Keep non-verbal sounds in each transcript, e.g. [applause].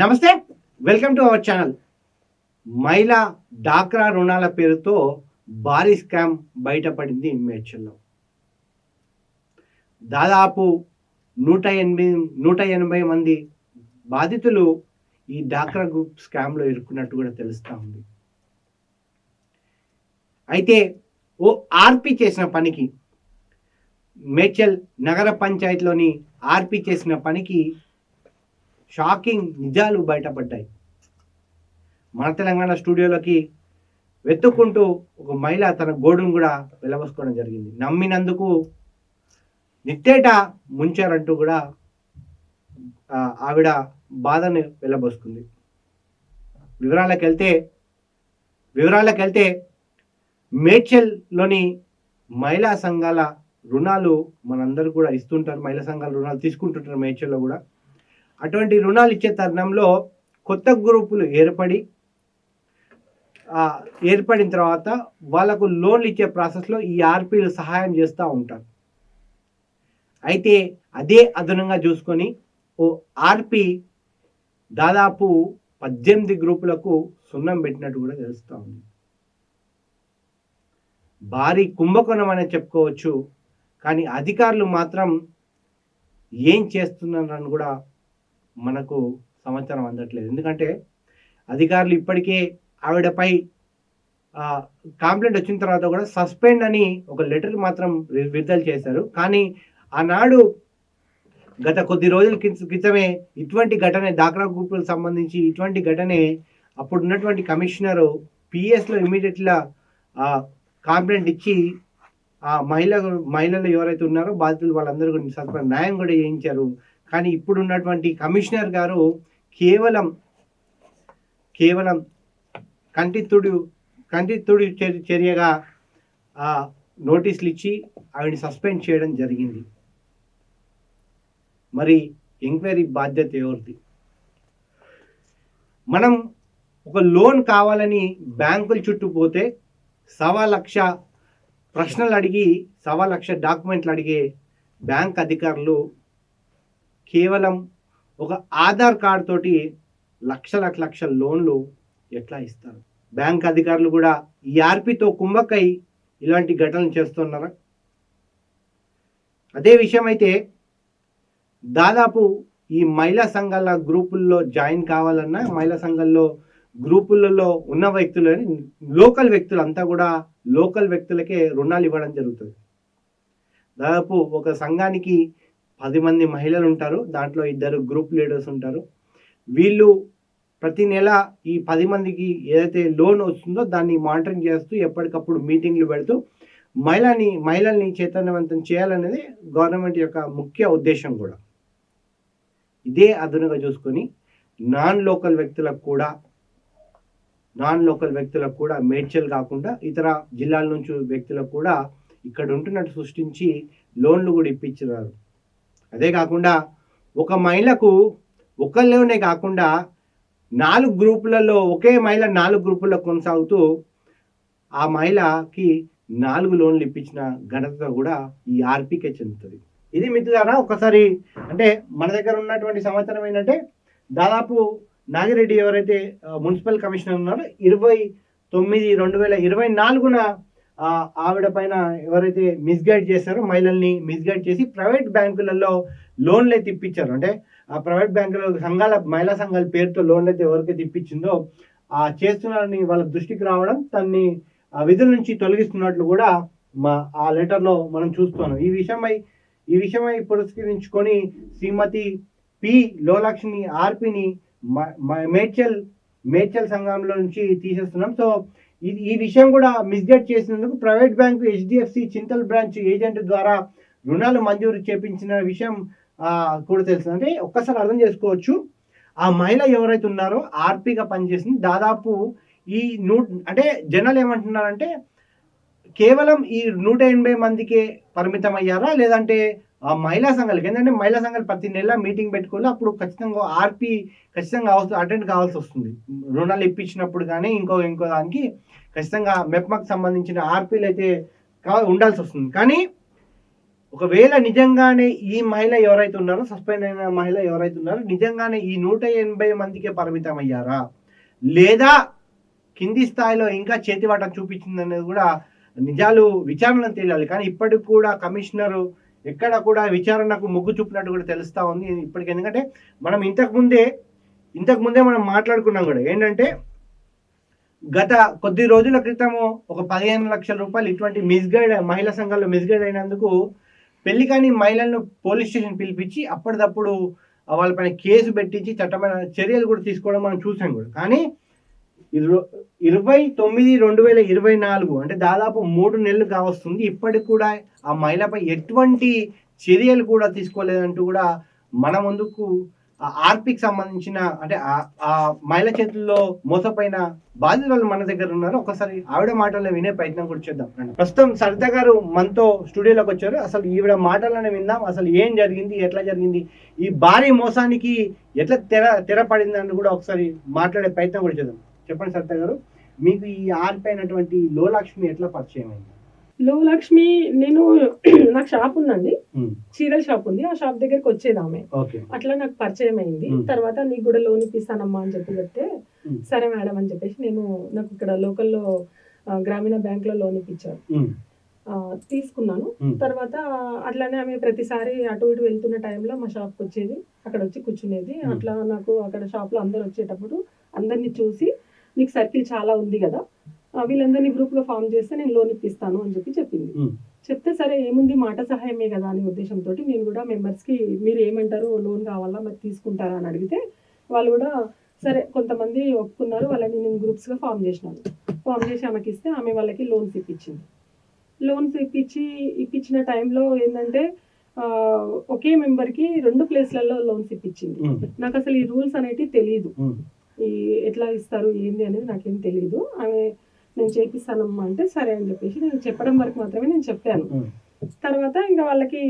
నమస్తే welcome to our channel. మహిళా డాక్రా రుణాల పేరుతో భారీ స్కామ్ బయటపడింది మేడ్చల్లో. దాదాపు నూట ఎనభై నూట ఎనభై మంది బాధితులు ఈ డాక్రా గ్రూప్ స్కామ్లో ఇరుక్కున్నట్టు కూడా తెలుస్తూ ఉంది. అయితే ఓ ఆర్పి చేసిన పనికి మేడ్చల్ నగర పంచాయతీలోని ఆర్పి చేసిన పనికి షాకింగ్ నిజాలు బయటపడ్డాయి. మన తెలంగాణ స్టూడియోలోకి వెతుక్కుంటూ ఒక మహిళ తన గోడును కూడా వెళ్ళబోసుకోవడం జరిగింది. నమ్మినందుకు నిట్టేట ముంచారంటూ కూడా ఆవిడ బాధను వెళ్ళబోసుకుంది వివరాలకు వెళ్తే వివరాలకు వెళ్తే మేడ్చల్లోని మహిళా సంఘాల రుణాలు మనందరూ కూడా ఇస్తుంటారు. మహిళా సంఘాల రుణాలు తీసుకుంటుంటారు మేడ్చల్లో కూడా. అటువంటి రుణాలు ఇచ్చే తరుణంలో కొత్త గ్రూపులు ఏర్పడి ఏర్పడిన తర్వాత వాళ్ళకు లోన్లు ఇచ్చే ప్రాసెస్లో ఈ ఆర్పీలు సహాయం చేస్తూ ఉంటారు. అయితే అదే అదనంగా చూసుకొని ఓ ఆర్పి దాదాపు పద్దెనిమిది గ్రూపులకు సున్నం పెట్టినట్టు కూడా తెలుస్తూ ఉంది. భారీ కుంభకోణం అనే చెప్పుకోవచ్చు కానీ అధికారులు మాత్రం ఏం చేస్తున్నారని కూడా మనకు సమాచారం అందట్లేదు. ఎందుకంటే అధికారులు ఇప్పటికే ఆవిడపై కంప్లైంట్ వచ్చిన తర్వాత కూడా సస్పెండ్ అని ఒక లెటర్ మాత్రం వి- విడుదల చేశారు. కానీ ఆనాడు గత కొద్ది రోజుల క్రితమే ఇటువంటి ఘటన దాఖలా గ్రూపులకు సంబంధించి ఇటువంటి ఘటనే అప్పుడు ఉన్నటువంటి కమిషనరు పిఎస్లో ఇమీడియట్గా కాంప్లైంట్ ఇచ్చి ఆ మహిళ మహిళలు ఎవరైతే ఉన్నారో బాధితులు వాళ్ళందరూ కూడా సస్పెండ్ న్యాయం కూడా చేయించారు. కానీ ఇప్పుడు ఉన్నటువంటి కమిషనర్ గారు కేవలం కేవలం కంటితుడు తుడి చర్యగా ఆ నోటీసులు ఇచ్చి ఆవిడని సస్పెండ్ చేయడం జరిగింది. మరి ఎంక్వైరీ బాధ్యత ఎవరిది? మనం ఒక లోన్ కావాలని బ్యాంకుల చుట్టూ పోతే సవా లక్ష ప్రశ్నలు అడిగి సవా లక్ష డాక్యుమెంట్లు అడిగే బ్యాంక్ అధికారులు కేవలం ఒక ఆధార్ కార్డ్ తోటి లక్షల లక్షల లోన్లు ఎట్లా ఇస్తారు? బ్యాంక్ అధికారులు కూడా ఈ ఆర్పితో కుంభకై ఇలాంటి ఘటనలు చేస్తున్నారా? అదే విషయం అయితే దాదాపు ఈ మహిళా సంఘాల గ్రూపుల్లో జాయిన్ కావాలన్నా మహిళా సంఘాల్లో గ్రూపులలో ఉన్న వ్యక్తులు లోకల్ వ్యక్తులు అంతా కూడా లోకల్ వ్యక్తులకే రుణాలు ఇవ్వడం జరుగుతుంది. దాదాపు ఒక సంఘానికి పది మంది మహిళలు ఉంటారు. దాంట్లో ఇద్దరు గ్రూప్ లీడర్స్ ఉంటారు. వీళ్ళు ప్రతి నెల ఈ పది మందికి ఏదైతే లోన్ వస్తుందో దాన్ని మానిటరింగ్ చేస్తూ ఎప్పటికప్పుడు మీటింగ్లు పెడుతూ మహిళని మహిళల్ని చైతన్యవంతం చేయాలనేది గవర్నమెంట్ యొక్క ముఖ్య ఉద్దేశం కూడా. ఇదే అదునుగా చూసుకొని నాన్ లోకల్ వ్యక్తులకు కూడా నాన్ లోకల్ వ్యక్తులకు కూడా మేడ్చల్ కాకుండా ఇతర జిల్లాల నుంచి వ్యక్తులకు కూడా ఇక్కడ ఉంటున్నట్టు సృష్టించి లోన్లు కూడా ఇప్పించారు అదే కాకుండా ఒక మహిళకు ఒకళ్ళనే కాకుండా నాలుగు గ్రూపులలో ఒకే మహిళ నాలుగు గ్రూపుల్లో కొనసాగుతూ ఆ మహిళకి నాలుగు లోన్లు ఇప్పించిన ఘనత కూడా ఈ ఆర్పీకే చెందుతుంది. ఇది మిత్రులారా ఒకసారి అంటే మన దగ్గర ఉన్నటువంటి సమాచారం ఏంటంటే దాదాపు నాగిరెడ్డి ఎవరైతే మున్సిపల్ కమిషనర్ ఉన్నారో ఇరవై తొమ్మిది రెండు వేల ఇరవై నాలుగున ఆవిడ పైన ఎవరైతే మిస్గైడ్ చేశారో మహిళల్ని మిస్గైడ్ చేసి ప్రైవేట్ బ్యాంకులలో లోన్లు అయితే ఇప్పించారు అంటే ఆ ప్రైవేట్ బ్యాంకుల సంఘాల మహిళా సంఘాల పేరుతో లోన్లు అయితే ఎవరికైతే ఇప్పించిందో ఆ చేస్తున్నారని వాళ్ళ దృష్టికి రావడం తన్ని ఆ విధుల నుంచి తొలగిస్తున్నట్లు కూడా మా ఆ లెటర్లో మనం చూస్తున్నాం. ఈ విషయమై ఈ విషయమై పురస్కరించుకొని శ్రీమతి పి లోలక్ష్మి ఆర్పిని మ- మ- మేడ్చల్ మేడ్చల్ సంఘంలో నుంచి తీసేస్తున్నాం. సో ఇది ఈ విషయం కూడా మిస్గైడ్ చేసినందుకు private bank HDFC Chintal branch agent ద్వారా రుణాలు మంజూరు చేపించిన విషయం కూడా తెలుసు. అంటే ఒక్కసారి అర్థం చేసుకోవచ్చు. ఆ మహిళ ఎవరైతే ఉన్నారో ఆర్పిగా పనిచేసింది దాదాపు ఈ నూ అంటే జనాలు ఏమంటున్నారంటే కేవలం ఈ నూట ఎనభై మందికే పరిమితం అయ్యారా లేదంటే ఆ మహిళా సంఘాలకు. ఏంటంటే మహిళా సంఘాలు ప్రతి నెల మీటింగ్ పెట్టుకోవాలి. అప్పుడు ఖచ్చితంగా ఆర్పి ఖచ్చితంగా అటెండ్ కావాల్సి వస్తుంది. రుణాలు ఇప్పించినప్పుడు కానీ ఇంకో ఇంకో దానికి ఖచ్చితంగా మెప్మకు సంబంధించిన ఆర్పీలు అయితే కా ఉండాల్సి వస్తుంది. కానీ ఒకవేళ నిజంగానే ఈ మహిళ ఎవరైతే ఉన్నారో సస్పెండ్ అయిన మహిళ ఎవరైతే ఉన్నారో నిజంగానే ఈ నూట ఎనభై మందికే పరిమితం అయ్యారా? లేదా కింది స్థాయిలో ఇంకా చేతివాటం చూపించింది అనేది కూడా నిజాలు విచారణ తెలియాలి. కానీ ఇప్పటికి కూడా కమిషనరు ఎక్కడ కూడా విచారణకు మొగ్గు చూపినట్టు కూడా తెలుస్తూ ఉంది ఇప్పటికి. ఎందుకంటే మనం ఇంతకు ముందే ఇంతకు ముందే మనం మాట్లాడుకున్నాం కూడా. ఏంటంటే గత కొద్ది రోజుల క్రితము ఒక పదిహేను లక్షల రూపాయలు ఇటువంటి మిస్గైడ్ మహిళా సంఘాల్లో మిస్గైడ్ అయినందుకు పెళ్ళి కాని మహిళలను పోలీస్ స్టేషన్ పిలిపించి అప్పటిదప్పుడు వాళ్ళపైన కేసు పెట్టించి చట్టమైన చర్యలు కూడా తీసుకోవడం మనం చూసాం కూడా. కానీ ఇరవై తొమ్మిది రెండు వేల ఇరవై నాలుగు అంటే దాదాపు మూడు నెలలు కావస్తుంది. ఇప్పటికి కూడా ఆ మహిళపై ఎటువంటి చర్యలు కూడా తీసుకోలేదంటూ కూడా మన ముందుకు ఆ ఆర్పికి సంబంధించిన అంటే ఆ- మహిళ చేతుల్లో మోసపోయిన బాధితులు మన దగ్గర ఉన్నారు. ఒకసారి ఆవిడ మాటల్లో వినే ప్రయత్నం కూడా చేద్దాం. ప్రస్తుతం సరిత గారు మనతో స్టూడియోలోకి వచ్చారు. అసలు ఈవిడ మాటలను విందాం. అసలు ఏం జరిగింది? ఎట్లా జరిగింది? ఈ భారీ మోసానికి ఎట్లా తెర తెరపడింది అని కూడా ఒకసారి మాట్లాడే ప్రయత్నం కూడా చేద్దాం. చెప్పండి సరిత గారు మీకు ఈ ఆర్పి అయినటువంటి లోలక్ష్మి ఎట్లా పరిచయం అయింది? లో లక్ష్మి నేను [clears throat] నాకు షాప్ ఉందండి. చీరల షాప్ ఉంది. ఆ షాప్ దగ్గరికి వచ్చేది ఆమె. అట్లా నాకు పరిచయం అయింది. తర్వాత నీకు కూడా లోన్ ఇప్పిస్తానమ్మా అని చెప్పి చెప్తే. సరే మేడం అని చెప్పేసి నేను నాకు ఇక్కడ లోకల్లో గ్రామీణ బ్యాంక్లో లోన్ ఇప్పించారు. తీసుకున్నాను. తర్వాత అట్లానే ఆమె ప్రతిసారి అటు ఇటు వెళ్తున్న టైంలో మా షాప్కి వచ్చేది. అక్కడ వచ్చి కూర్చునేది. అట్లా నాకు అక్కడ షాప్లో అందరు వచ్చేటప్పుడు అందరిని చూసి నీకు సర్కిల్ చాలా ఉంది కదా వీళ్ళందరినీ గ్రూప్గా ఫామ్ చేస్తే నేను లోన్ ఇప్పిస్తాను అని చెప్పి చెప్పింది. చెప్తే సరే ఏముంది మాట సహాయమే కదా అనే ఉద్దేశంతో నేను కూడా మెంబర్స్కి మీరు ఏమంటారు లోన్ కావాలా మరి తీసుకుంటారా అని అడిగితే వాళ్ళు కూడా సరే కొంతమంది ఒప్పుకున్నారు వాళ్ళని నేను గ్రూప్స్గా ఫామ్ చేసినాను. ఫామ్ చేసి ఆమెకి ఇస్తే ఆమె వాళ్ళకి లోన్స్ ఇప్పించింది. లోన్స్ ఇప్పించి ఇప్పించిన టైంలో ఏంటంటే ఒకే మెంబర్కి రెండు ప్లేస్లలో లోన్స్ ఇప్పించింది. నాకు అసలు ఈ రూల్స్ అనేటివి తెలియదు ఈ ఎట్లా ఇస్తారు ఏంది అనేది నాకేం తెలియదు ఆమె నేను చేపిస్తానమ్మా అంటే సరే అని చెప్పేసి నేను చెప్పడం వరకు మాత్రమే నేను చెప్పాను. తర్వాత ఇంకా వాళ్ళకి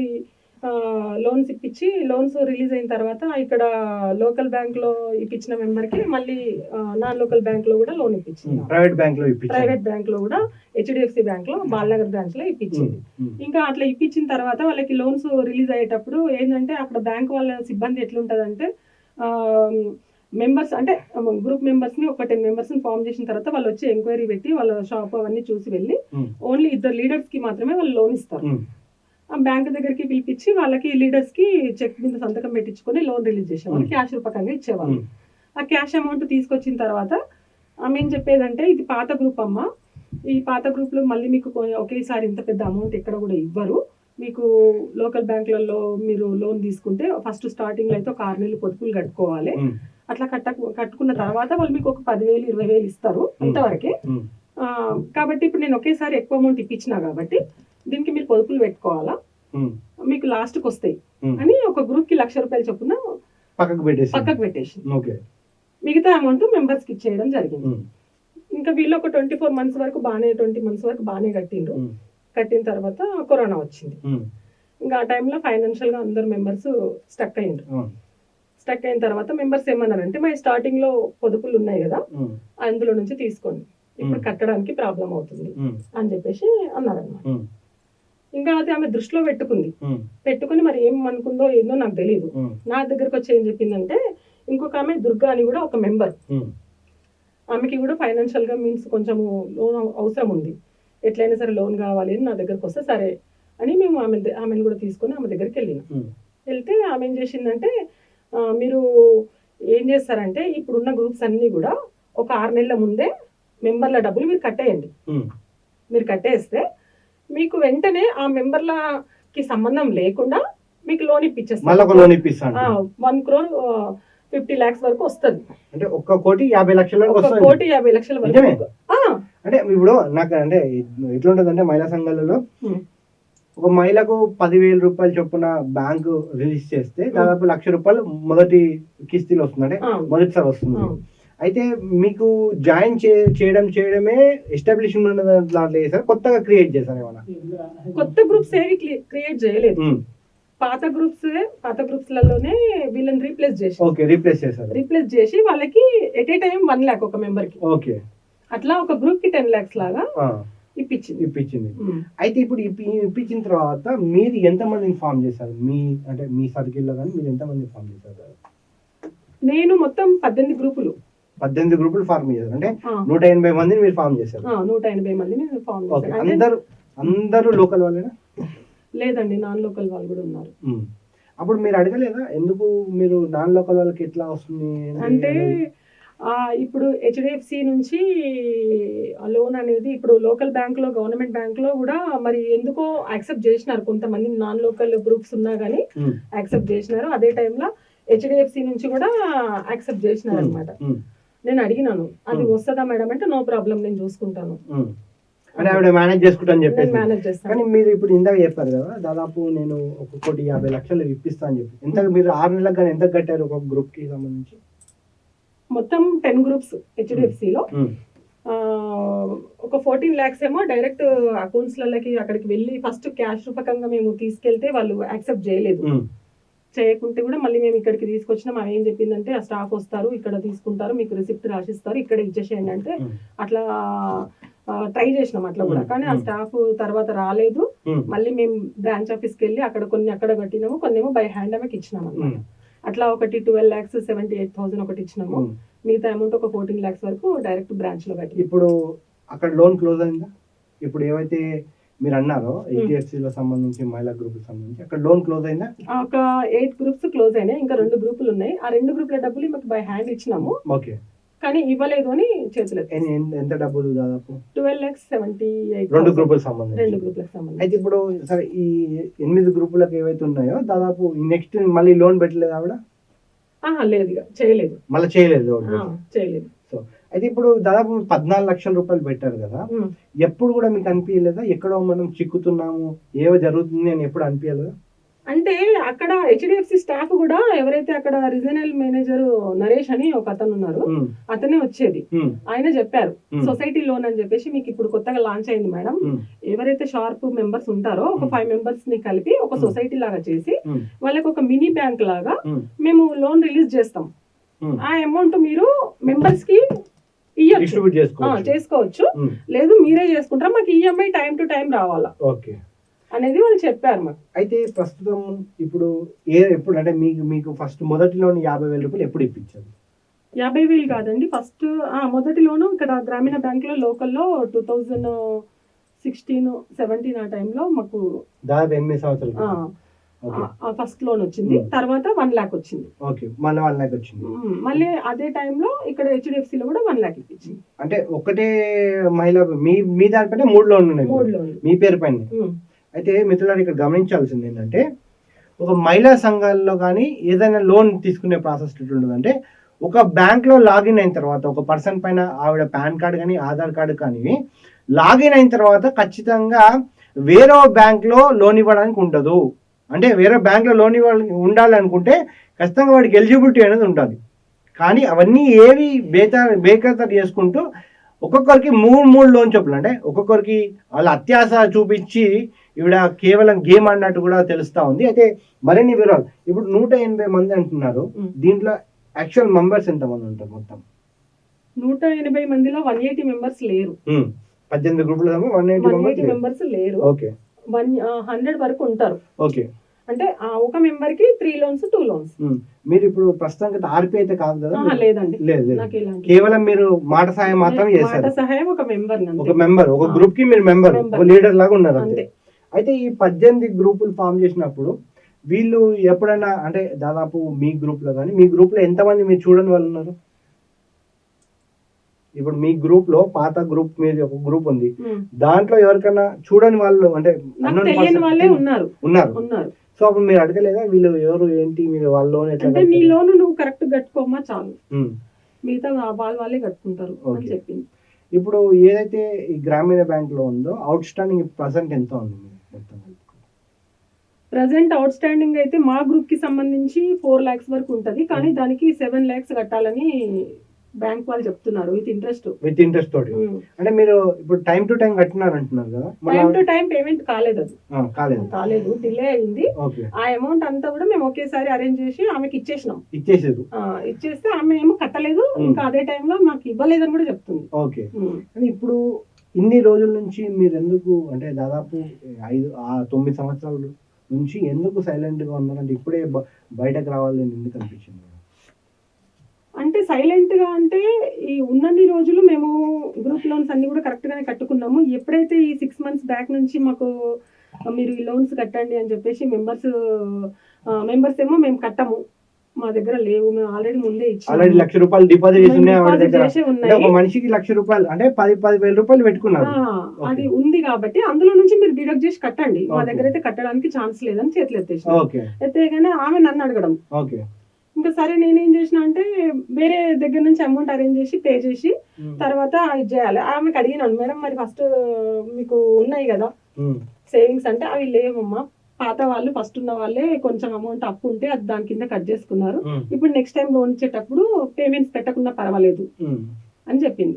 లోన్స్ ఇప్పించి లోన్స్ రిలీజ్ అయిన తర్వాత ఇక్కడ లోకల్ బ్యాంక్లో ఇప్పించిన మెంబర్కి మళ్ళీ నాన్ లోకల్ బ్యాంక్లో కూడా లోన్ ఇప్పించింది. ప్రైవేట్ బ్యాంక్లో ప్రైవేట్ బ్యాంక్లో కూడా హెచ్డిఎఫ్సి బ్యాంక్లో బాలనగర్ బ్రాంచ్లో ఇప్పించింది ఇంకా అట్లా ఇప్పించిన తర్వాత వాళ్ళకి లోన్స్ రిలీజ్ అయ్యేటప్పుడు ఏంటంటే అక్కడ బ్యాంక్ వాళ్ళ సిబ్బంది ఎట్లుంటదంటే మెంబర్స్ అంటే గ్రూప్ మెంబర్స్ని ఒక టెన్ మెంబర్స్ని ఫామ్ చేసిన తర్వాత వాళ్ళు వచ్చి ఎంక్వైరీ పెట్టి వాళ్ళ షాప్ అవన్నీ చూసి వెళ్ళి ఓన్లీ ఇద్దరు లీడర్స్కి మాత్రమే వాళ్ళు లోన్ ఇస్తారు. ఆ బ్యాంక్ దగ్గరికి పిలిపించి వాళ్ళకి లీడర్స్కి చెక్ మీద సంతకం పెట్టించుకొని లోన్ రిలీజ్ చేసేవాళ్ళు. క్యాష్ రూపకంగా ఇచ్చేవాళ్ళు. ఆ క్యాష్ అమౌంట్ తీసుకొచ్చిన తర్వాత ఆమె ఏం చెప్పేదంటే ఇది పాత గ్రూప్ అమ్మ. ఈ పాత గ్రూప్లో మళ్ళీ మీకు ఒకేసారి ఇంత పెద్ద అమౌంట్ ఎక్కడ కూడా ఇవ్వరు. మీకు లోకల్ బ్యాంకులలో మీరు లోన్ తీసుకుంటే ఫస్ట్ స్టార్టింగ్లో అయితే ఒక ఆరు నెలలు పొదుపులు కట్టుకోవాలి. అట్లా కట్ట కట్టుకున్న తర్వాత వాళ్ళు మీకు ఒక పదివేలు ఇరవై వేలు ఇస్తారు అంతవరకే. కాబట్టి ఇప్పుడు నేను ఒకేసారి ఎక్కువ అమౌంట్ ఇప్పించినా కాబట్టి దీనికి మీరు పొదుపులు పెట్టుకోవాలా? మీకు లాస్ట్కి వస్తాయి. అని ఒక గ్రూప్కి లక్ష రూపాయలు చొప్పున పక్కకు పెట్టేసి. పక్కకు పెట్టేసి. మిగతా అమౌంట్ మెంబర్స్కి ఇచ్చేయడం జరిగింది. ఇంకా వీళ్ళు ఒక ట్వంటీ ఫోర్ మంత్స్ వరకు బాగానే ట్వంటీ మంత్స్ వరకు బాగానే కట్టిండ్రు. కట్టిన తర్వాత కరోనా వచ్చింది. ఇంకా ఆ టైంలో ఫైనాన్షియల్గా అందరు మెంబర్స్ స్టక్ అయ్యిండ్రు. స్టక్ అయిన తర్వాత మెంబర్స్ ఏమన్నారంటే మా స్టార్టింగ్లో పొదుపులు ఉన్నాయి కదా అందులో నుంచి తీసుకోండి. ఇప్పుడు. కట్టడానికి ప్రాబ్లం అవుతుంది అని చెప్పేసి అన్నారన్నమాట. ఇంకా అది ఆమె దృష్టిలో పెట్టుకుంది. పెట్టుకుని మరి ఏం అనుకుందో ఏందో నాకు తెలియదు నా దగ్గరకు వచ్చి ఏం చెప్పిందంటే ఇంకొక ఆమె దుర్గా అని కూడా ఒక మెంబర్ ఆమెకి కూడా ఫైనాన్షియల్గా మీన్స్ కొంచెము లోన్ అవసరం ఉంది. ఎట్లయినా సరే లోన్ కావాలి అని నా దగ్గరకు వస్తే సరే అని మేము ఆమె ఆమెను కూడా తీసుకొని ఆమె దగ్గరికి వెళ్ళినాం. వెళ్తే ఆమె ఏం చేసిందంటే మీరు ఏం చేస్తారంటే ఇప్పుడున్న గ్రూప్స్ అన్నీ కూడా ఒక ఆరు నెలల ముందే మెంబర్ల డబ్బులు మీరు కట్టేయండి. మీరు కట్టేస్తే మీకు వెంటనే ఆ మెంబర్లకి సంబంధం లేకుండా మీకు లోన్ ఇప్పించేస్తారు వన్ క్రోర్ ఫిఫ్టీ లాక్స్ వరకు వస్తుంది. అంటే ఒక్క కోటి యాభై లక్షల కోటి యాభై లక్షల? వరకు. అంటే ఇప్పుడు నాకు అంటే ఎట్లుంటది అంటే మహిళా సంఘాలలో. ఒక మహిళకు పదివేల రూపాయలు చొప్పున బ్యాంకు రిలీజ్ చేస్తే దాదాపు లక్ష రూపాయలు మొదటి కిస్తీలు వస్తుంది అంటే మొదటిసారి వస్తుంది. అయితే మీకు జాయిన్ చేయడం చేయడమే ఎస్టాబ్లిష్మెంట్ దాంట్లో చేశారు? కొత్తగా క్రియేట్ చేశారు ఏమన్నా? కొత్త గ్రూప్స్ ఏవి క్రియేట్ చేయలేదు. పాత గ్రూప్స్ పాత గ్రూప్స్ లలోనే వీళ్ళని రీప్లేస్ చేసి ఓకే రీప్లేస్ చేశారు. రీప్లేస్ చేసి వాళ్ళకి at a time one lakh ఒక మెంబర్కి ఓకే. అట్లా ఒక గ్రూప్కి టెన్ లాక్స్ లాగా ఇప్పించింది. ఇప్పించింది. అయితే ఇప్పుడు ఇప్పి- ఇప్పించిన తర్వాత మీరు ఎంతమంది ఇన్ఫార్మ్ చేశారు? మీ అంటే మీ సర్కిల్లో కానీ మీరు ఎంతమంది ఇన్ఫార్మ్ చేశారు? నేను మొత్తం పద్దెనిమిది గ్రూపులు. పద్దెనిమిది గ్రూపులు ఫార్మ్ చేశారు. అంటే నూట ఎనభై మందిని మీరు ఫార్మ్ చేశారు. నూట ఎనభై మందిని ఫామ్ అంటే అందరూ అందరూ లోకల్ వాళ్ళేనా? లేదండి నాన్ లోకల్ వాళ్ళు కూడా ఉన్నారు. అప్పుడు మీరు అడగలేదా? ఎందుకు మీరు నాన్ లోకల్ వాళ్ళకి ఎట్లా వస్తుంది? అంటే ఇప్పుడు హెచ్డిఎఫ్సి నుంచి లోన్ అనేది ఇప్పుడు లోకల్ బ్యాంక్లో గవర్నమెంట్ బ్యాంక్లో కూడా మరి ఎందుకో యాక్సెప్ట్ చేసినారు కొంతమంది నాన్ లోకల్ గ్రూప్స్ ఉన్నా కానీ యాక్సెప్ట్ చేసినారు. అదే టైంలో హెచ్డిఎఫ్సి నుంచి కూడా యాక్సెప్ట్ చేసినారు అనమాట నేను అడిగినాను. అది. వస్తుందా మేడం అంటే నో ప్రాబ్లం నేను చూసుకుంటాను. అంటే ఆవిడ మేనేజ్ చేసుకుంటా అని నేను చెప్పేసి కానీ మీరు ఇప్పుడు ఇందాక చెప్పారు కదా దాదాపు నేను ఒక కోటి యాభై లక్షలు ఇప్పిస్తా అని చెప్పి. ఎంత మీరు ఆరు నెలలకు కానీ ఎంత కట్టారు ఒక గ్రూప్కి సంబంధించి? మొత్తం టెన్ గ్రూప్స్ హెచ్డిఎఫ్సిలో ఒక ఫోర్టీన్ ల్యాక్స్ ఏమో డైరెక్ట్ అకౌంట్స్లకి అక్కడికి వెళ్ళి ఫస్ట్ క్యాష్ రూపకంగా మేము తీసుకెళ్తే వాళ్ళు యాక్సెప్ట్ చేయలేదు. చేయకుంటే కూడా మళ్ళీ మేము ఇక్కడికి తీసుకొచ్చినాం. ఆమె ఏం చెప్పిందంటే ఆ స్టాఫ్ వస్తారు ఇక్కడ తీసుకుంటారు మీకు రిసిప్ట్ రాసిస్తారు ఇక్కడ ఇచ్చేసేయండి అంటే అట్లా ట్రై చేసినాం అట్లా కూడా. కానీ ఆ. స్టాఫ్ తర్వాత రాలేదు. మళ్ళీ మేము బ్రాంచ్ ఆఫీస్కి వెళ్ళి అక్కడ కొన్ని అక్కడ కట్టినాము కొన్ని ఏమో బై హ్యాండ్ ఆమెకి ఇచ్చినాం అన్నమాట. ఉమ్, అట్లా ఒకటి twelve lakhs seventy eight thousand ఒకటి ఇచ్చినాము. మిగతా అమౌంట్ ఒక ఫోర్టీన్ ల్యాక్స్ వరకు డైరెక్ట్ బ్రాంచ్లో కట్టి ఇప్పుడు అక్కడ లోన్ క్లోజ్ అయిందా? ఇప్పుడు ఏవైతే మీరు అన్నారో హెచ్డిఎఫ్సి లో సంబంధించి మహిళా గ్రూప్ సంబంధించి అక్కడ లోన్ క్లోజ్ అయిందా? ఒక ఎయిట్ గ్రూప్స్ క్లోజ్ అయినాయి. ఇంకా రెండు గ్రూపులు ఉన్నాయి. ఆ రెండు గ్రూపుల డబ్బులు మాకు బై హ్యాండ్ ఇచ్చినాము. ఓకే. కానీ ఇవ్వలేదు అని చేతులు ఎంత డబ్బులు దాదాపు? ట్వెల్వ్ ల్యాక్స్ సెవెంటీ రెండు గ్రూపులకు రెండు సంబంధించి గ్రూపులకు సంబంధించి. అయితే ఇప్పుడు సరే ఈ ఎనిమిది గ్రూపులకు ఏవైతే ఉన్నాయో దాదాపు నెక్స్ట్ మళ్ళీ లోన్ పెట్టలేదు ఆవిడ? లేదు చేయలేదు. మళ్ళీ చేయలేదు చేయలేదు. అయితే ఇప్పుడు దాదాపు పద్నాలుగు లక్షల రూపాయలు పెట్టారు కదా. ఎప్పుడు కూడా మీకు అనిపించలేదా? ఎక్కడో మనం చిక్కుతున్నాము ఏవో జరుగుతుంది అని ఎప్పుడు అనిపించలేదా? అంటే అక్కడ హెచ్డిఎఫ్సి స్టాఫ్ కూడా ఎవరైతే అక్కడ రీజనల్ మేనేజర్ నరేష్ అని ఒక అతను ఉన్నారు ఉమ్, అతనే వచ్చేది. ఉమ్, ఆయన చెప్పారు సొసైటీ లోన్ అని చెప్పేసి మీకు ఇప్పుడు కొత్తగా లాంచ్ అయింది మేడం. ఎవరైతే షార్ప్ మెంబర్స్ ఉంటారో ఒక Hmm. ఫైవ్ మెంబర్స్ని కలిపి ఒక Hmm. సొసైటీ లాగా చేసి వాళ్ళకి ఒక మినీ బ్యాంక్ లాగా మేము లోన్ రిలీజ్ చేస్తాం. ఆ అమౌంట్ మీరు మెంబర్స్కి ఇయ్యొచ్చు. చేసుకోవచ్చు. లేదు మీరే చేసుకుంటారా. మాకు ఈఎంఐ టైం టు టైం రావాలా. ఓకే అనేది వాళ్ళు చెప్పారు మాకు. అయితే ప్రస్తుతం ఇప్పుడు ఏ ఎప్పుడు అంటే మీకు మీకు ఫస్ట్ మొదటిలోని యాభై వేల రూపాయలు ఎప్పుడు ఇప్పించారు? యాభై వేలు కాదండి. ఫస్ట్ మొదటిలోను ఇక్కడ గ్రామీణ బ్యాంక్లో లోకల్లో టూ థౌజండ్ సిక్స్టీన్ సెవెంటీన్ ఆ టైంలో మాకు దాదాపు ఎనిమిది సంవత్సరాలు ఫస్ట్ లోన్ వచ్చింది. Hmm. తర్వాత వన్ ల్యాక్ వచ్చింది. ఓకే. మళ్ళీ వన్ ల్యాక్ వచ్చింది. ఉమ్, మళ్ళీ అదే టైంలో ఇక్కడ హెచ్డిఎఫ్సి లో కూడా వన్ ల్యాక్ ఇప్పించింది. అంటే ఒకటే మహిళ మీ మీ దానిపైన మూడు లోన్లు ఉన్నాయి. మూడు లోన్ మీ పేరు పైన. అయితే మిత్రులారు ఇక్కడ గమనించాల్సింది ఏంటంటే ఒక మహిళా సంఘాల్లో కానీ ఏదైనా లోన్ తీసుకునే ప్రాసెస్ ఎట్లుంటుందంటే ఒక బ్యాంక్లో లాగిన్ అయిన తర్వాత ఒక పర్సన్ పైన ఆవిడ పాన్ కార్డ్ కానీ ఆధార్ కార్డు కానీ లాగిన్ అయిన తర్వాత ఖచ్చితంగా వేరే బ్యాంక్లో లోన్ ఇవ్వడానికి ఉండదు. అంటే వేరే బ్యాంక్లో లోన్ ఇవ్వాలి ఉండాలనుకుంటే ఖచ్చితంగా వాడికి ఎలిజిబిలిటీ అనేది ఉంటుంది కానీ అవన్నీ ఏవి బేతా బేఖాతరు చేసుకుంటూ ఒక్కొక్కరికి మూడు మూడు లోన్ చొప్పులు అంటే ఒక్కొక్కరికి వాళ్ళ అత్యాస చూపించి ఈవిడ కేవలం గేమ్ అన్నట్టు కూడా తెలుస్తా ఉంది. అయితే మరిన్ని వివరాలు. ఇప్పుడు నూట ఎనభై మంది అంటున్నారు. దీంట్లో యాక్చువల్ మెంబర్స్ ఎంత మంది ఉంటారు మొత్తం? నూట ఎనభై మందిలో వన్ ఎయిటీ మెంబర్స్ లేరు. పద్దెనిమిది గ్రూపులు వన్ ఎయిటీ మెంబర్స్ లేరు. ఓకే. వన్ హండ్రెడ్ వరకు ఉంటారు. ఓకే. అంటే ఒక మెంబర్కి త్రీ లోన్స్ టూ లోన్స్. మీరు ఇప్పుడు ప్రస్తుతానికి ఆర్పీ అయితే కాదు కదా లేదండి. లేదు కేవలం మీరు మాట సాయం మాత్రం మాట చేశారు. సహాయం ఒక మెంబర్ ఒక మెంబర్ ఒక. గ్రూప్కి మీరు మెంబర్ లీడర్ లాగా ఉన్నారు అంతే. అయితే ఈ పద్దెనిమిది గ్రూపులు ఫామ్ చేసినప్పుడు వీళ్ళు ఎప్పుడైనా అంటే దాదాపు మీ గ్రూప్లో కానీ మీ గ్రూప్లో ఎంతమంది మీరు చూడని వాళ్ళు ఉన్నారు ఇప్పుడు మీ గ్రూప్లో పాత గ్రూప్ మీద ఒక గ్రూప్ ఉంది. దాంట్లో ఎవరికైనా చూడని వాళ్ళు అంటే ఉన్నారు ఉన్నారు ఉన్నారు సో అప్పుడు మీరు అడగలేదా వీళ్ళు ఎవరు ఏంటి మీరు వాళ్ళ లోన్ అంటే నీ కడతారు? లోను నువ్వు కరెక్ట్ కట్టుకోమా చాలు. మిగతా వాళ్ళ వాళ్ళే కట్టుకుంటారు అని. చెప్పింది ఇప్పుడు ఏదైతే ఈ గ్రామీణ బ్యాంక్లో ఉందో అవుట్ స్టాండింగ్ ప్రజెంట్ ఎంత ఉంది? ప్రజెంట్ అవుట్ స్టాండింగ్ అయితే మా గ్రూప్కి సంబంధించి ఫోర్ లాక్స్ వరకు ఉంటది. కానీ దానికి సెవెన్ లాక్స్ కట్టాలని బ్యాంక్ వాళ్ళు చెప్తున్నారు విత్ ఇంట్రెస్ట్ విత్ ఇంట్రెస్ట్ తోటి. అంటే మీరు ఇప్పుడు టైం టు టైం కట్టినారు అంటున్నారు కదా. టైం టు టైం పేమెంట్ కాలేదు అది. కాలేదు. కాలేదు డిలే అయింది. ఆ అమౌంట్ అంతా కూడా మేము ఒకేసారి అరేంజ్ చేసి ఆమెకి ఇచ్చేసినాం. ఇచ్చేసారు. ఆ, ఇచ్చేస్తే ఆమె ఏమో కట్టలేదు. Hmm. ఇంకా అదే టైంలో మాకు ఇవ్వలేదని కూడా చెప్తుంది. ఓకే ఇప్పుడు ఇన్ని రోజుల నుంచి మీరు ఎందుకు అంటే దాదాపు ఐదు ఆ తొమ్మిది సంవత్సరాల నుంచి ఎందుకు సైలెంట్గా ఉన్నారంటే ఇప్పుడే బ- బయటకు రావాలని ఎందుకు అనిపించింది? అంటే సైలెంట్గా అంటే ఈ ఉన్నన్ని రోజులు మేము గ్రూప్ లోన్స్ అన్ని కూడా కరెక్ట్గానే కట్టుకున్నాము. ఎప్పుడైతే ఈ సిక్స్ మంత్స్ బ్యాక్ నుంచి మాకు మీరు ఈ లోన్స్ కట్టండి అని చెప్పేసి మెంబర్స్ మెంబర్స్ ఏమో మేము కట్టము. మా దగ్గర లేవు. మేము ఆల్రెడీ ముందే ఆల్రెడీ లక్ష రూపాయలు డిపాజిట్ చేసి ఉన్నాయి. ఆవిడ దగ్గర ఒక మనిషికి లక్ష రూపాయలు అంటే పది పది వేల రూపాయలు పెట్టుకున్నారు. అది ఉంది కాబట్టి అందులో నుంచి మీరు డిడక్ట్ చేసి కట్టండి. మా. దగ్గర అయితే కట్టడానికి ఛాన్స్ లేదని చేతులు ఎత్తేసి ఎత్తేగానే ఆమె నన్ను అడగడం. ఓకే ఇంకా సరే నేనేం చేసిన అంటే వేరే దగ్గర నుంచి అమౌంట్ అరేంజ్ చేసి పే చేసి తర్వాత ఇది చేయాలి. ఆమెకు అడిగినాను మేడం మరి ఫస్ట్ మీకు ఉన్నాయి కదా ఉమ్, సేవింగ్స్ అంటే అవి లేవమ్మా. పాత వాళ్ళు ఫస్ట్ ఉన్న వాళ్ళే కొంచెం అమౌంట్ అప్పు ఉంటే అది దాని కింద కట్ చేసుకున్నారు. ఇప్పుడు నెక్స్ట్ టైం లోన్ ఇచ్చేటప్పుడు పేమెంట్స్ పెట్టకుండా పర్వాలేదు. అని చెప్పింది.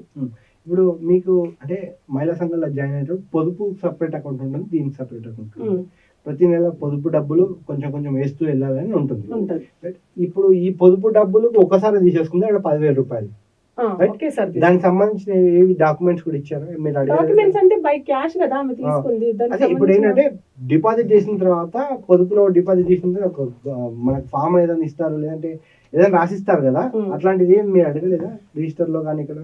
ఇప్పుడు మీకు అంటే మహిళా సంఘంలో జాయిన్ అయినప్పుడు పొదుపు సపరేట్ అకౌంట్ ఉంటుంది దీనికి సపరేట్ అకౌంట్ ప్రతి నెల పొదుపు డబ్బులు కొంచెం కొంచెం వేస్తూ వెళ్ళాలని ఉంటుంది. ఇప్పుడు ఈ పొదుపు డబ్బులు ఒకసారి తీసేసుకుంది అక్కడ పదివేల రూపాయలు. దానికి సంబంధించిన ఏవి డాక్యుమెంట్స్ కూడా ఇచ్చారు? మీరు డాక్యుమెంట్స్ అంటే బై క్యాష్ కదా ఆమె తీసుకుంది. అదే ఇప్పుడు ఏంటంటే డిపాజిట్ చేసిన తర్వాత పొదుపులో డిపాజిట్ చేసిన తర్వాత మనకు ఫామ్ ఏదైనా ఇస్తారు లేదంటే ఏదైనా రాసిస్తారు కదా. అట్లాంటిది ఏం మీరు అడగలేదా? రిజిస్టర్లో కానీ ఇక్కడ?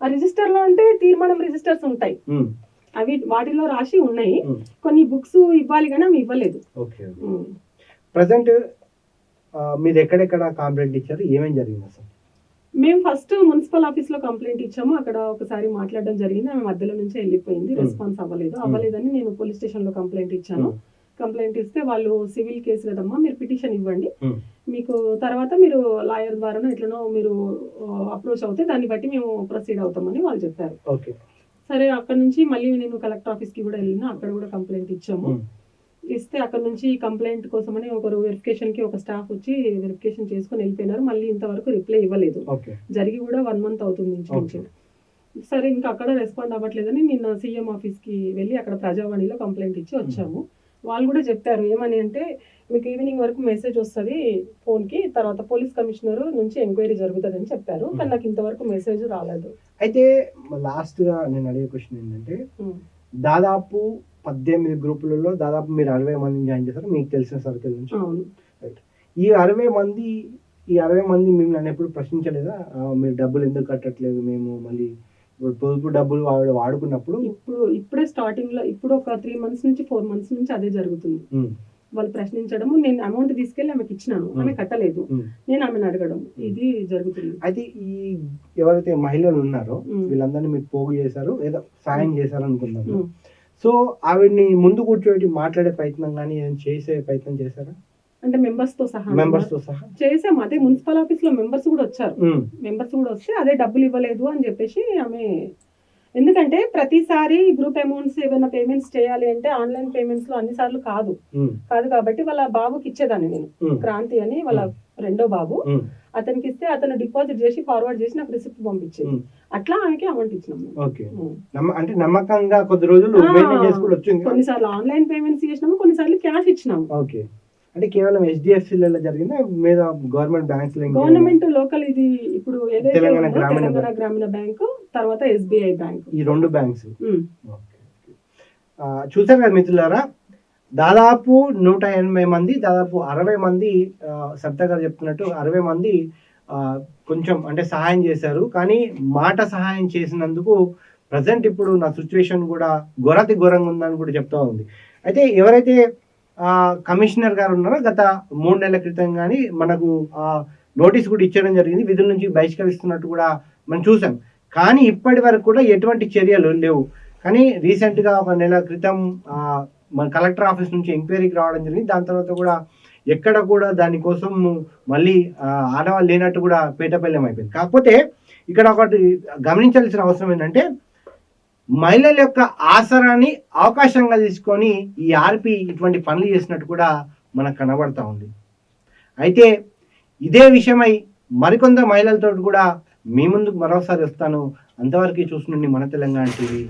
ఆ రిజిస్టర్లో అంటే తీర్మానం రిజిస్టర్స్ ఉంటాయి. అవి వాటిలో రాసి ఉన్నాయి. కొన్ని బుక్స్ ఇవ్వాలి కానీ అవి ఇవ్వలేదు. ఓకే. ప్రజెంట్ మీరు ఎక్కడెక్కడ కంప్లైంట్ ఇచ్చారు? ఏమేం జరిగింది అసలు? మేము ఫస్ట్ మున్సిపల్ ఆఫీస్లో కంప్లైంట్ ఇచ్చాము. అక్కడ ఒకసారి మాట్లాడడం జరిగింది. ఆమె మధ్యలో నుంచే వెళ్ళిపోయింది. రెస్పాన్స్ అవ్వలేదు. అవ్వలేదని నేను పోలీస్ స్టేషన్లో కంప్లైంట్ ఇచ్చాను. కంప్లైంట్ ఇస్తే వాళ్ళు సివిల్ కేసు కదమ్మా మీరు పిటిషన్ ఇవ్వండి. మీకు తర్వాత మీరు లాయర్ ద్వారానో ఎట్లనో మీరు అప్రోచ్ అవుతే దాన్ని బట్టి మేము ప్రొసీడ్ అవుతామని వాళ్ళు చెప్పారు. ఓకే. సరే అక్కడ నుంచి మళ్ళీ నేను కలెక్టర్ ఆఫీస్కి కూడా వెళ్ళిన అక్కడ కూడా కంప్లైంట్ ఇచ్చాము. ఇస్తే అక్కడ నుంచి కంప్లైంట్ కోసమని ఒకరు వెరిఫికేషన్కి ఒక స్టాఫ్ వచ్చి వెరిఫికేషన్ చేసుకొని వెళ్ళిపోయినారు. మళ్ళీ ఇంతవరకు రిప్లై ఇవ్వలేదు. ఓకే. జరిగి కూడా వన్ మంత్ అవుతుంది ఇంచుమించు సరే ఇంకా అక్కడ రెస్పాండ్ అవ్వట్లేదని నిన్న సీఎం ఆఫీస్కి వెళ్ళి అక్కడ ప్రజావాణిలో కంప్లైంట్ ఇచ్చి వచ్చాము. వాళ్ళు కూడా చెప్పారు ఏమని అంటే మీకు ఈవినింగ్ వరకు మెసేజ్ వస్తుంది ఫోన్కి తర్వాత పోలీస్ కమిషనర్ నుంచి ఎంక్వైరీ జరుగుతుంది అని చెప్పారు కానీ నాకు ఇంతవరకు మెసేజ్ రాలేదు. అయితే లాస్ట్గా నేను అడిగే క్వశ్చన్ ఏంటంటే. దాదాపు పద్దెనిమిది గ్రూపులలో దాదాపు మీరు అరవై మందిని జాయిన్ చేశారు. మీకు తెలిసిన సర్కిల్ నుంచి. అవును. ఈ అరవై మంది ఈ అరవై మంది మిమ్మల్ని ఎప్పుడు ప్రశ్నించలేదా? మీరు డబ్బులు ఎందుకు కట్టట్లేదు? మేము మళ్ళీ ఇప్పుడు పొదుపు డబ్బులు ఆవిడ వాడుకున్నప్పుడు ఇప్పుడు ఇప్పుడే స్టార్టింగ్లో ఇప్పుడు ఒక త్రీ మంత్స్ నుంచి ఫోర్ మంత్స్ నుంచి అదే జరుగుతుంది. వాళ్ళు ప్రశ్నించడము నేను అమౌంట్ తీసుకెళ్ళి ఆమెకి ఇచ్చినాను. ఆమె కట్టలేదు. నేను ఆమెను అడగడం. ఇది జరుగుతుంది. అయితే ఈ ఎవరైతే మహిళలు ఉన్నారో. వీళ్ళందరినీ మీరు పోగు చేశారు ఏదో సాయం చేశారు అనుకుందాము ఉమ్. సో ఆవిడ్ని ముందు కూర్చోబెట్టి మాట్లాడే ప్రయత్నం కానీ ఏదైనా చేసే ప్రయత్నం చేశారా? అంటే మెంబర్స్తో సహా మెంబర్స్తో సహా? చేసాము. అదే మున్సిపల్ ఆఫీస్లో మెంబర్స్ కూడా వచ్చారు. మెంబర్స్ కూడా వస్తే అదే డబ్బులు ఇవ్వలేదు అని చెప్పేసి ఆమె ఎందుకంటే ప్రతిసారి గ్రూప్ అమౌంట్స్ ఏమైనా పేమెంట్స్ చేయాలి అంటే ఆన్లైన్ పేమెంట్స్లో అన్ని సార్లు కాదు. కాదు కాబట్టి వాళ్ళ బాబుకి ఇచ్చేదాన్ని నేను. క్రాంతి అని వాళ్ళ రెండో బాబు. అతనికి ఇస్తే అతను డిపాజిట్ చేసి ఫార్వర్డ్ చేసి నాకు రిసిప్ట్ పంపించేది. అట్లా ఆమెకి అమౌంట్ ఇచ్చినాం మేము. ఓకే. ఉమ్. నమ్మ అంటే నమ్మకంగా కొద్ది రోజులు కొన్నిసార్లు ఆన్లైన్ పేమెంట్స్ చేసినాము కొన్నిసార్లు క్యాష్ ఇచ్చినాము. ఓకే. అంటే కేవలం హెచ్డిఎఫ్సిలలో జరిగిందా? మీద గవర్నమెంట్ బ్యాంక్స్? గవర్నమెంట్ లోకల్ ఇది ఇప్పుడు తెలంగాణ గ్రామీణ తెలంగాణ గ్రామీణ బ్యాంకు తర్వాత ఎస్బీఐ బ్యాంకు. ఈ రెండు బ్యాంక్స్. చూశారు కదా మిత్రులారా? దాదాపు నూట ఎనభై మంది దాదాపు అరవై మంది ఆ, గారు చెప్తున్నట్టు అరవై మంది కొంచెం అంటే సహాయం చేశారు. కానీ మాట సహాయం చేసినందుకు ప్రజెంట్ ఇప్పుడు నా సిచ్యువేషన్ కూడా ఘోరాతి ఘోరంగా ఉందని కూడా చెప్తా ఉంది. అయితే ఎవరైతే కమిషనర్ గారు ఉన్నారో గత మూడు నెలల క్రితం కానీ మనకు నోటీస్ కూడా ఇచ్చడం జరిగింది. విధుల నుంచి బహిష్కరిస్తున్నట్టు కూడా మనం చూసాం. కానీ ఇప్పటి వరకు కూడా ఎటువంటి చర్యలు లేవు. కానీ రీసెంట్గా ఒక నెల క్రితం మన కలెక్టర్ ఆఫీస్ నుంచి ఎంక్వైరీకి రావడం జరిగింది. దాని తర్వాత కూడా ఎక్కడ కూడా దానికోసం మళ్ళీ ఆడవాళ్ళు లేనట్టు కూడా పేటపల్లెం అయిపోయింది. కాకపోతే ఇక్కడ ఒకటి గమనించాల్సిన అవసరం ఏంటంటే మహిళల యొక్క ఆసరాన్ని అవకాశంగా తీసుకొని ఈ ఆర్పి ఇటువంటి పనులు చేసినట్టు కూడా మనకు కనబడతా ఉంది. అయితే ఇదే విషయమై మరికొంత మహిళలతో కూడా మీ ముందుకు మరోసారి వస్తాను. అంతవరకు చూస్తుండండి మన తెలంగాణ టీవీ.